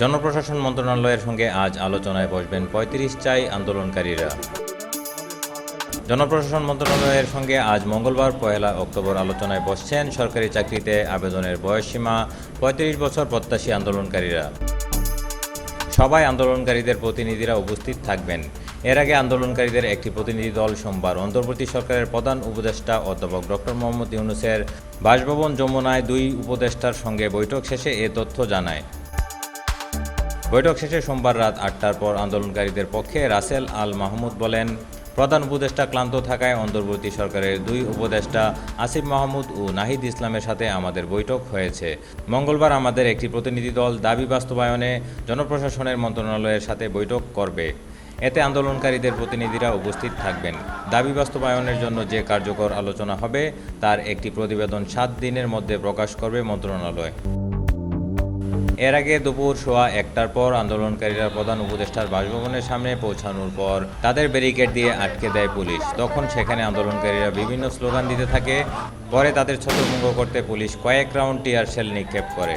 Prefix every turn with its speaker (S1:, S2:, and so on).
S1: জনপ্রশাসন মন্ত্রণালয়ের সঙ্গে আজ আলোচনায় বসবেন পঁয়ত্রিশ চাই আন্দোলনকারীরা। জনপ্রশাসন মন্ত্রণালয়ের সঙ্গে আজ মঙ্গলবার পয়লা অক্টোবর আলোচনায় বসছেন সরকারি চাকরিতে আবেদনের বয়সসীমা, পঁয়ত্রিশ বছর প্রত্যাশী আন্দোলনকারীরা। সবাই আন্দোলনকারীদের প্রতিনিধিরা উপস্থিত থাকবেন। এর আগে আন্দোলনকারীদের একটি প্রতিনিধি দল সোমবার অন্তর্বর্তী সরকারের প্রধান উপদেষ্টা অধ্যাপক ডক্টর মোহাম্মদ ইউনুসের বাসভবন যমুনায় দুই উপদেষ্টার সঙ্গে বৈঠক শেষে এ তথ্য জানায়। বৈঠক শেষে সোমবার রাত আটটার পর আন্দোলনকারীদের পক্ষে রাসেল আল মাহমুদ বলেন, প্রধান উপদেষ্টা ক্লান্ত থাকায় অন্তর্বর্তী সরকারের দুই উপদেষ্টা আসিফ মাহমুদ ও নাহিদ ইসলামের সাথে আমাদের বৈঠক হয়েছে। মঙ্গলবার আমাদের একটি প্রতিনিধি দল দাবি বাস্তবায়নে জনপ্রশাসনের মন্ত্রণালয়ের সাথে বৈঠক করবে। এতে আন্দোলনকারীদের প্রতিনিধিরা উপস্থিত থাকবেন। দাবি বাস্তবায়নের জন্য যে কার্যকর আলোচনা হবে, তার একটি প্রতিবেদন সাত দিনের মধ্যে প্রকাশ করবে মন্ত্রণালয়। এর আগে দুপুর সোয়া একটার পর আন্দোলনকারীরা প্রধান উপদেষ্টার বাসভবনের সামনে পৌঁছানোর পর তাদের ব্যারিকেড দিয়ে আটকে দেয় পুলিশ। তখন সেখানে আন্দোলনকারীরা বিভিন্ন স্লোগান দিতে থাকে। পরে তাদের ছত্রভঙ্গ করতে পুলিশ কয়েক রাউন্ড টিয়ার সেল নিক্ষেপ করে।